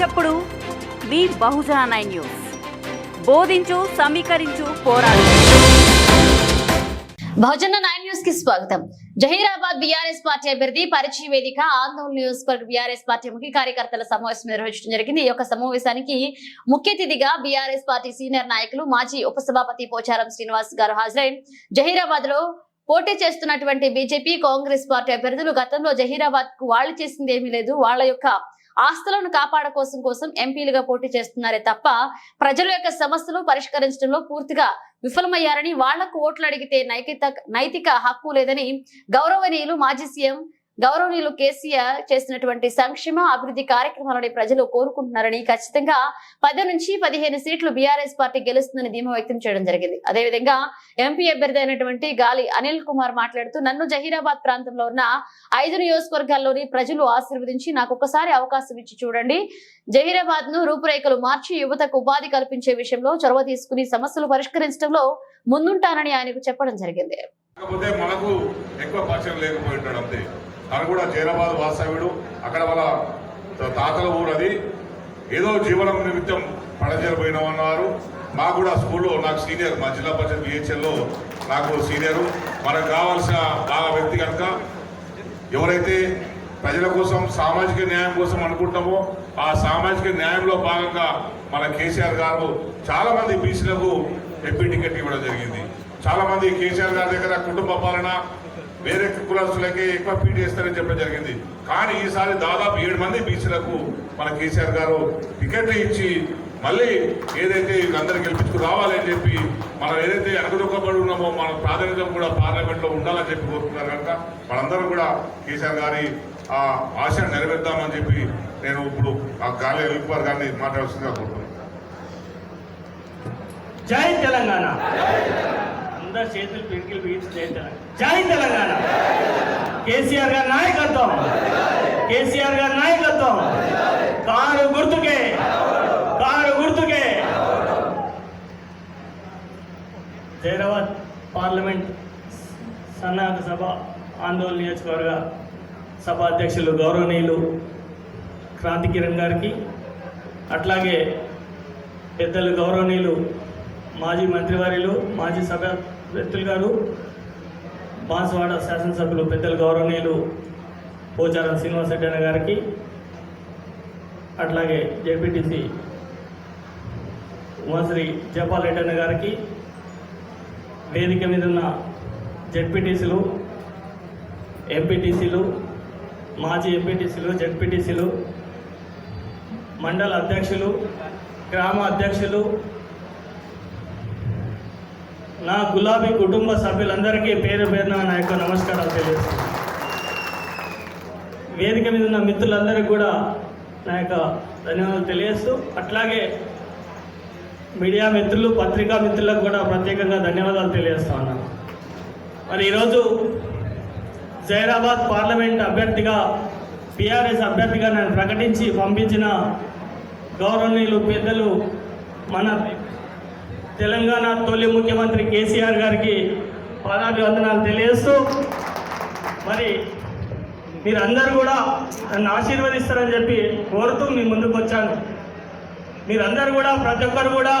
చప్పుడు. మీ Bahujan nine news. బోధించు సమీకరించు పోరాడు. బహుజన నైన్ న్యూస్కి స్వాగతం. జహీరాబాద్ బీఆర్ఎస్ పార్టీ అభ్యర్థి పరిచయ వేదిక ఆందోళన నియోజకవర్గ బీఆర్ఎస్ పార్టీ ముఖ్య కార్యకర్తల సమావేశం నిర్వహించడం జరిగింది. ఈ యొక్క సమావేశానికి ముఖ్య అతిథిగా బీఆర్ఎస్ పార్టీ సీనియర్ నాయకులు మాజీ ఉపసభాపతి పోచారం శ్రీనివాస్ గారు హాజరై జహీరాబాద్లో పోటీ చేస్తున్నటువంటి బీజేపీ కాంగ్రెస్ పార్టీ అభ్యర్థులు గతంలో జహీరాబాద్కు వాళ్ళు చేసింది ఏమీ లేదు. వాళ్ళ యొక్క ఆస్తులను కాపాడ కోసం కోసం ఎంపీలుగా పోటీ చేస్తున్నారే తప్ప ప్రజల యొక్క సమస్యలు పరిష్కరించడంలో పూర్తిగా విఫలమయ్యారని వాళ్ళకు ఓట్లు అడిగితే నైతిక నైతిక హక్కు లేదని గౌరవనీయులు మాజీ సీఎం గౌరవనీయులు కేసీఆర్ చేసినటువంటి సంక్షేమ అభివృద్ధి కార్యక్రమాలని ప్రజలు కోరుకుంటున్నారని ఖచ్చితంగా పది నుంచి పదిహేను సీట్లు బీఆర్ఎస్ పార్టీ గెలుస్తుందని ధీమా వ్యక్తం చేయడం జరిగింది. అదేవిధంగా ఎంపీ అభ్యర్థి అయినటువంటి గాలి అనిల్ కుమార్ మాట్లాడుతూ నన్ను జహీరాబాద్ ప్రాంతంలో ఉన్న ఐదు నియోజకవర్గాల్లోని ప్రజలు ఆశీర్వదించి నాకు ఒకసారి అవకాశం ఇచ్చి చూడండి. జహీరాబాద్ను రూపురేఖలు మార్చి యువతకు ఉపాధి కల్పించే విషయంలో చొరవ తీసుకుని సమస్యలు పరిష్కరించడంలో ముందుంటానని ఆయనకు చెప్పడం జరిగింది. కాకపోతే మనకు ఎక్కువ పరిచయం అంతే. తను కూడా జైరాబాద్ వాస్తవ్యుడు అక్కడ వాళ్ళ తాతల ఊరు అది ఏదో జీవనం నిమిత్తం పడజేరిపోయినామన్నారు మాకు కూడా స్కూల్లో నాకు సీనియర్ మా జిల్లా పరిషత్ బిహెచ్ఎల్లో నాకు సీనియరు. మనకు కావాల్సిన బాగా వ్యక్తి కనుక ఎవరైతే ప్రజల కోసం సామాజిక న్యాయం కోసం అనుకుంటామో ఆ సామాజిక న్యాయంలో భాగంగా మన కేసీఆర్ గారు చాలామంది బీసీలకు ఎంపీ టికెట్ ఇవ్వడం జరిగింది. చాలా మంది కేసీఆర్ గారి దగ్గర కుటుంబ పాలన వేరే కులాసులకి ఎక్కువ పీటీ ఇస్తారని చెప్పడం జరిగింది. కానీ ఈసారి దాదాపు ఏడు మంది బీసీలకు మన కేసీఆర్ గారు టికెట్లు ఇచ్చి మళ్ళీ ఏదైతే అందరు గెలిపించుకు రావాలని చెప్పి మనం ఏదైతే అణగదొక్కబడి ఉన్నామో మన ప్రాధాన్యత కూడా పార్లమెంట్లో ఉండాలని చెప్పి కోరుతున్నారు కనుక మనందరం కూడా కేసీఆర్ గారి ఆ ఆశను నెరవేర్దామని చెప్పి నేను ఇప్పుడు ఆ గాలి ఎల్లిపార్ గారిని మాట్లాడాల్సిందిగా కోరుతున్నాను. జై తెలంగాణ. అందరు చేతులు పిడికిలు బిగించి జై తెలంగాణ జై తెలంగాణ. కేసీఆర్ గారి నాయకత్వం. కేసీఆర్ గారి నాయకత్వం. కారు గుర్తుకే. కారు గుర్తుకే. జైరాబాద్ పార్లమెంట్ సన్నాహక సభ ఆందోళన నియోజకవర్గ సభ అధ్యక్షులు గౌరవనీయులు క్రాంతి కిరణ్ గారికి అట్లాగే పెద్దలు గౌరవనీయులు మాజీ మంత్రివర్యులు మాజీ సభ వ్యక్తులు గారు బాన్స్వాడ శాసనసభ్యులు పెద్దలు గౌరవనీయులు పోచారం శ్రీనివాస రెడ్డి అన్న గారికి అట్లాగే జేపీటీసీ ఉమాశ్రీ జపాల్ రెడ్డి అన్న గారికి వేదిక మీద ఉన్న జెడ్పీటీసీలు ఎంపీటీసీలు మాజీ ఎంపీటీసీలు జెడ్పీటీసీలు మండల అధ్యక్షులు గ్రామ అధ్యక్షులు నా గులాబీ కుటుంబ సభ్యులందరికీ పేరు పేరున నా యొక్క నమస్కారాలు తెలియజేస్తాను వేదిక మీద ఉన్న మిత్రులందరికీ కూడా నా యొక్క ధన్యవాదాలు తెలియజేస్తూ అట్లాగే మీడియా మిత్రులు పత్రికా మిత్రులకు కూడా ప్రత్యేకంగా ధన్యవాదాలు తెలియజేస్తా ఉన్నాను. మరి ఈరోజు జైరాబాద్ పార్లమెంట్ అభ్యర్థిగా పిఆర్ఎస్ అభ్యర్థిగా నన్ను ప్రకటించి పంపించిన గౌరవనీయులు పెద్దలు మన తెలంగాణ తొలి ముఖ్యమంత్రి కేసీఆర్ గారికి పాదాభివందనాలు తెలియజేస్తూ మరి మీరందరూ కూడా నన్ను ఆశీర్వదిస్తారని చెప్పి కోరుతూ మీ ముందుకు వచ్చాను. మీరందరూ కూడా ప్రతి ఒక్కరు కూడా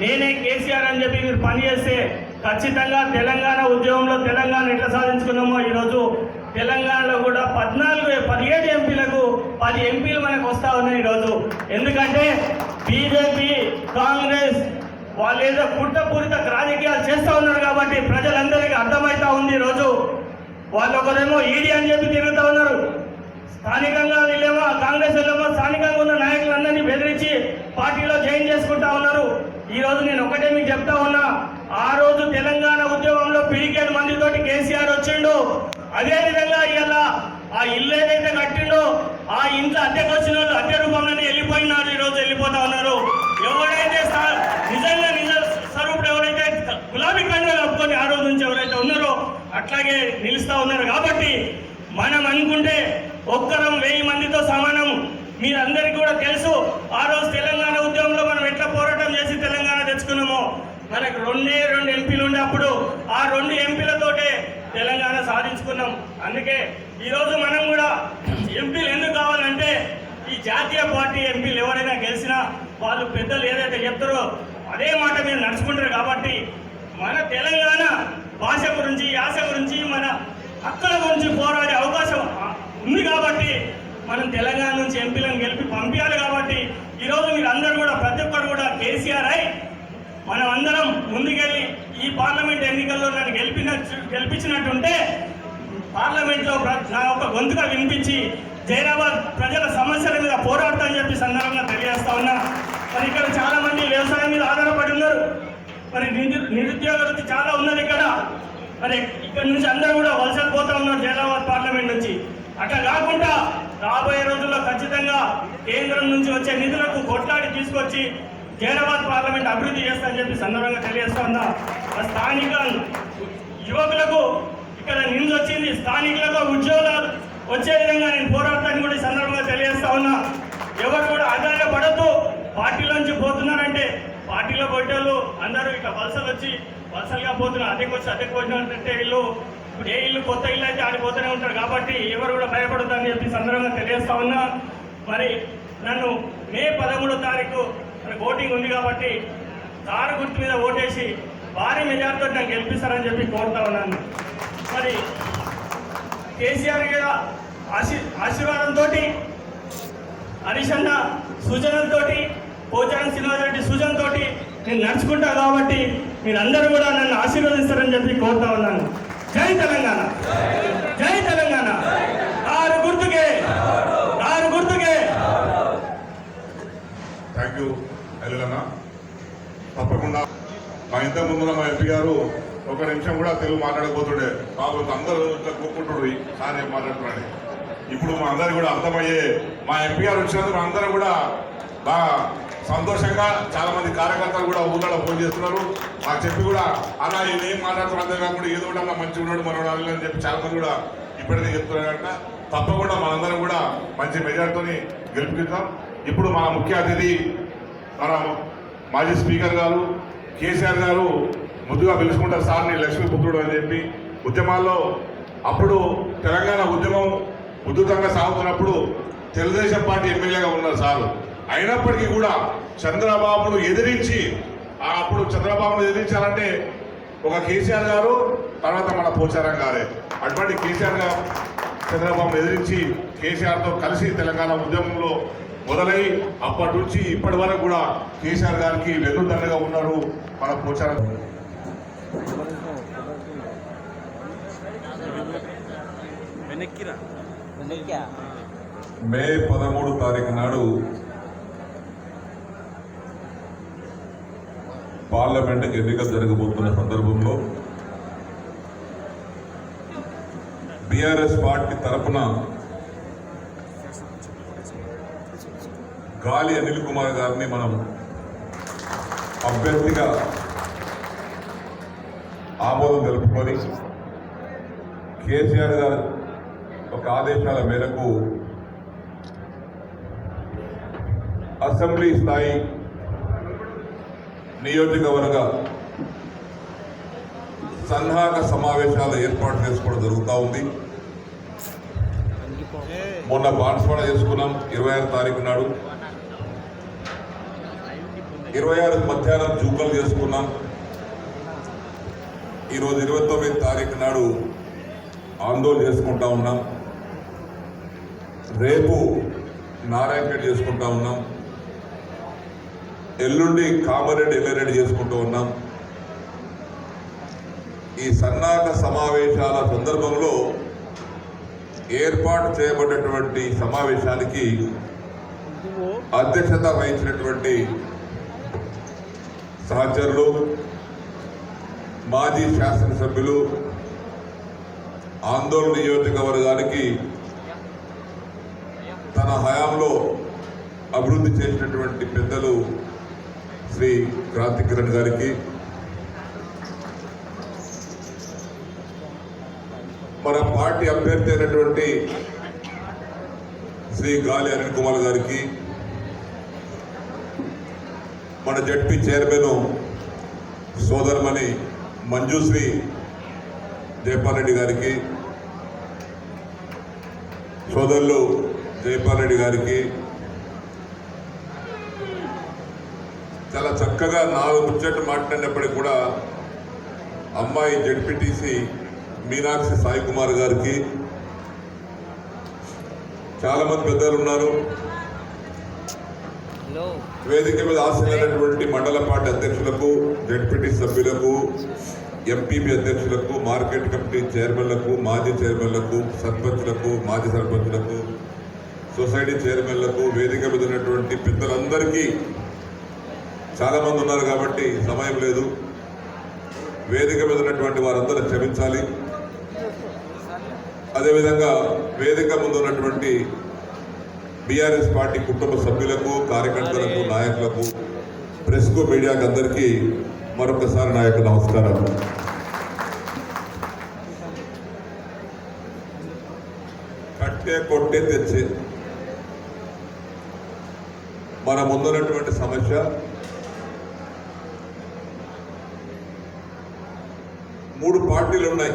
నేనే కేసీఆర్ అని చెప్పి మీరు పనిచేస్తే ఖచ్చితంగా తెలంగాణ ఉద్యమంలో తెలంగాణ ఎట్లా సాధించుకున్నామో ఈరోజు తెలంగాణలో కూడా పద్నాలుగు పదిహేడు ఎంపీలకు పది ఎంపీలు మనకు వస్తా ఉన్నాయి ఈరోజు. ఎందుకంటే బీజేపీ కాంగ్రెస్ వాళ్ళు ఏదో కుట్రపూరిత రాజకీయాలు చేస్తూ ఉన్నారు కాబట్టి ప్రజలందరికీ అర్థమవుతా ఉంది ఈరోజు వాళ్ళు ఒకరేమో ఈడీ అని చెప్పి తిరుగుతూ ఉన్నారు. స్థానికంగా వీళ్ళేమో కాంగ్రెస్ వెళ్ళేమో స్థానికంగా ఉన్న నాయకులందరినీ బెదిరించి పార్టీలో జాయిన్ చేసుకుంటా ఉన్నారు. ఈ రోజు నేను ఒకటే మీకు చెప్తా ఉన్నా ఆ రోజు తెలంగాణ ఉద్యమంలో పిడికేడు మందితోటి కేసీఆర్ వచ్చిండు. అదే విధంగా ఇవాళ ఆ ఇల్లు ఏదైతే కట్టిండో ఆ ఇంట్లో అద్దెకు వచ్చిన వాళ్ళు అద్దె రూపంలోనే వెళ్ళిపోయినారు. ఈ రోజు వెళ్ళిపోతా ఉన్నారు. ఎవరైనా రోజు నుంచి ఎవరైతే ఉన్నారో అట్లాగే నిలుస్తా ఉన్నారు. కాబట్టి మనం అనుకుంటే ఒక్కరం వెయ్యి మందితో సమానం. మీరందరికీ కూడా తెలుసు ఆ రోజు తెలంగాణ ఉద్యమంలో మనం ఎట్లా పోరాటం చేసి తెలంగాణ తెచ్చుకున్నామో. మనకు రెండే రెండు ఎంపీలు ఉండే అప్పుడు ఆ రెండు ఎంపీలతోటే తెలంగాణ సాధించుకున్నాం. అందుకే ఈరోజు మనం కూడా ఎంపీలు ఎందుకు కావాలంటే ఈ జాతీయ పార్టీ ఎంపీలు ఎవరైనా గెలిచినా వాళ్ళు పెద్దలు ఏదైతే చెప్తారో అదే మాట మీరు నడుచుకుంటారు కాబట్టి మన తెలంగాణ భాష గురించి యాస గురించి మన హక్కుల గురించి పోరాడే అవకాశం ఉంది కాబట్టి మనం తెలంగాణ నుంచి ఎంపీలను గెలిపి పంపించాలి కాబట్టి ఈరోజు మీరు అందరూ కూడా ప్రతి ఒక్కరు కూడా కేసీఆర్ అయి మనం అందరం ముందుకెళ్ళి ఈ పార్లమెంట్ ఎన్నికల్లో నన్ను గెలిపిన గెలిపించినట్టుంటే పార్లమెంట్లో ప్ర- నా యొక్క గొంతుగా వినిపించి జైరాబాద్ ప్రజల సమస్యల మీద పోరాడతామని చెప్పి సందర్భంగా తెలియజేస్తా ఉన్నా మరి ఇక్కడ చాలా మంది వ్యవసాయం మీద ఆధారపడి ఉన్నారు మరి నిరుద్యోగ వృత్తి చాలా ఉన్నది ఇక్కడ. మరి ఇక్కడ నుంచి అందరూ కూడా వలసలు పోతా ఉన్నారు జైరాబాద్ పార్లమెంట్ నుంచి. అట్లా కాకుండా రాబోయే రోజుల్లో ఖచ్చితంగా కేంద్రం నుంచి వచ్చే నిధులకు కొట్లాడి తీసుకొచ్చి జైరాబాద్ పార్లమెంట్ అభివృద్ధి చేస్తా అని చెప్పి సందర్భంగా తెలియజేస్తా ఉన్నా. మరి స్థానిక యువకులకు ఇక్కడ నింది వచ్చింది. స్థానికులకు ఉద్యోగాలు వచ్చే విధంగా నేను పోరాడతాను కూడా ఈ సందర్భంగా తెలియజేస్తా ఉన్నా. ఎవరు కూడా ఆదాయపడద్దు పార్టీలోంచి పోతున్నారంటే పార్టీలో పోయేటోళ్ళు అందరూ ఇక వలసలు వచ్చి వలసలుగా పోతున్నారు అద్దెకి వచ్చి అద్దెకి పోతున్నారంటే వీళ్ళు ఇప్పుడు ఏ ఇల్లు కొత్త ఇల్లు అయితే ఆడిపోతూనే ఉంటారు కాబట్టి ఎవరు కూడా భయపడొద్దని చెప్పి సందర్భంగా తెలియజేస్తా ఉన్నా. మరి నన్ను మే పదమూడో తారీఖు మనకు ఓటింగ్ ఉంది కాబట్టి కారు గుర్తు మీద ఓటేసి భారీ మెజార్టీతో నాకు గెలిపిస్తారని చెప్పి కోరుతా ఉన్నాను. మరి కేసీఆర్ గారి ఆశీ ఆశీర్వాదంతో హరీష్ అన్న సూచనలతోటి పోచారం శ్రీనివాసరెడ్డి సూచనతోటి నేను నడుచుకుంటా కాబట్టి మీరందరూ కూడా నన్ను ఆశీర్వదిస్తారని చెప్పి కోరుతా ఉన్నాను. జై తెలంగాణ. జై తెలంగాణ. ఆరు గుర్తుకే. ఆరు గుర్తుకే. థ్యాంక్ యూ ఎల్లులన్న తప్పకుండా మా ఇంత ముందు మా ఎంపీ గారు ఒక నిమిషం కూడా తెలుగు మాట్లాడకపోతుండే. కాకపోతే అందరూ ఇట్లా కూకుంటుండ్రు సార్ మాట్లాడుతున్నాడు ఇప్పుడు మా అందరికి కూడా అర్థమయ్యే మా ఎంపీ గారు వచ్చినందుకు అందరూ కూడా బాగా సంతోషంగా చాలా మంది కార్యకర్తలు కూడా ఊళ్ళలో ఫోన్ చేస్తున్నారు. మాకు చెప్పి కూడా అలా ఏం మాట్లాడుతున్నారు అంతే కాకుండా ఏదో కూడా మంచిగా ఉన్నాడు మన అని చెప్పి చాలా మంది కూడా ఇప్పటికే చెప్తున్నారు కనుక తప్పకుండా మనందరం కూడా మంచి మెజార్టీతోని గెలిపిద్దాం ఇప్పుడు మన ముఖ్య అతిథి మన మాజీ స్పీకర్ గారు కేసీఆర్ గారు ముద్దుగా పిలుచుకుంటారు సార్ని లక్ష్మీపుత్రుడు అని చెప్పి. ఉద్యమాల్లో అప్పుడు తెలంగాణ ఉద్యమం ఉధృతంగా సాగుతున్నప్పుడు తెలుగుదేశం పార్టీ ఎమ్మెల్యేగా ఉన్నారు సారు. అయినప్పటికీ కూడా చంద్రబాబును ఎదిరించి అప్పుడు చంద్రబాబును ఎదిరించాలంటే ఒక కేసీఆర్ గారు తర్వాత మన పోచారం గారే. అటువంటి కేసీఆర్ గారు చంద్రబాబును ఎదిరించి కేసీఆర్తో కలిసి తెలంగాణ ఉద్యమంలో మొదలై అప్పటి నుంచి ఇప్పటి వరకు కూడా కేసీఆర్ గారికి వెన్నుదండగా ఉన్నారు మన పోచారం. మే పదమూడు తారీఖు నాడు పార్లమెంట్ ఎన్నిక జరగబోతున్న సందర్భంలో బీఆర్ఎస్ పార్టీ తరఫున గాలి అనిల్ కుమార్ గారిని మనం అభ్యర్థిగా ఆమోదం తెలుపుకొని కేసీఆర్ గారు ఒక ఆదేశాల మేరకు అసెంబ్లీ స్థాయి నియోజకవర్గ సన్నాహక సమావేశాలు ఏర్పాటు చేసుకోవడం జరుగుతూ ఉంది. మొన్న బాన్స్వాడ చేసుకున్నాం ఇరవై ఆరు తారీఖు నాడు. ఇరవై ఆరు మధ్యాహ్నం జూకలు చేసుకున్నాం. ఈరోజు ఇరవై తొమ్మిది తారీఖు నాడు ఆందోళన చేసుకుంటా ఉన్నాం. రేపు నారాయణపేట చేసుకుంటా ఉన్నాం. ఎల్లుండి కామారెడ్డి ఎల్లారెడ్డి చేసుకుంటూ ఉన్నాం. ఈ సన్నాహక సమావేశాల సందర్భంలో ఏర్పాటు చేయబడినటువంటి సమావేశానికి అధ్యక్షత వహించినటువంటి సహచరులు మాజీ శాసనసభ్యులు ఆందోళన నియోజకవర్గానికి తన హయాంలో అభివృద్ధి చేసినటువంటి పెద్దలు శ్రీ క్రాంతి కిరణ్ గారికి. మన పార్టీ అభ్యర్థి అయినటువంటి శ్రీ గాలి అనిల్ కుమార్ గారికి మన జడ్పీ చైర్మన్ సోదరమణి మంజుశ్రీ జైపాల్ రెడ్డి గారికి సోదరులు జైపాల్ రెడ్డి గారికి చాలా చక్కగా నాలుగు ముచ్చట్లు మాట్లాడినప్పటికీ కూడా అమ్మాయి జడ్పీటీసీ మీనాక్షి సాయి కుమార్ గారికి చాలా మంది పెద్దలు ఉన్నారు. వేదిక మీద ఆశీలైనటువంటి మండల పార్టీ అధ్యక్షులకు జడ్పీటీ సభ్యులకు ఎంపీపీ అధ్యక్షులకు మార్కెట్ కమిటీ చైర్మన్లకు మాజీ చైర్మన్లకు సర్పంచ్లకు మాజీ సర్పంచ్లకు సొసైటీ చైర్మన్లకు వేదిక మీద ఉన్నటువంటి పెద్దలందరికీ చాలా మంది ఉన్నారు కాబట్టి సమయం లేదు. వేదిక మీద ఉన్నటువంటి వారందరూ క్షమించాలి. అదేవిధంగా వేదిక ముందు ఉన్నటువంటి బీఆర్ఎస్ పార్టీ కుటుంబ సభ్యులకు కార్యకర్తలకు నాయకులకు ప్రెస్కు మీడియాకు అందరికీ మరొకసారి నా యొక్క నమస్కారం కట్టే కొట్టే తెచ్చే మన ముందున్నటువంటి సమస్య మూడు పార్టీలు ఉన్నాయి.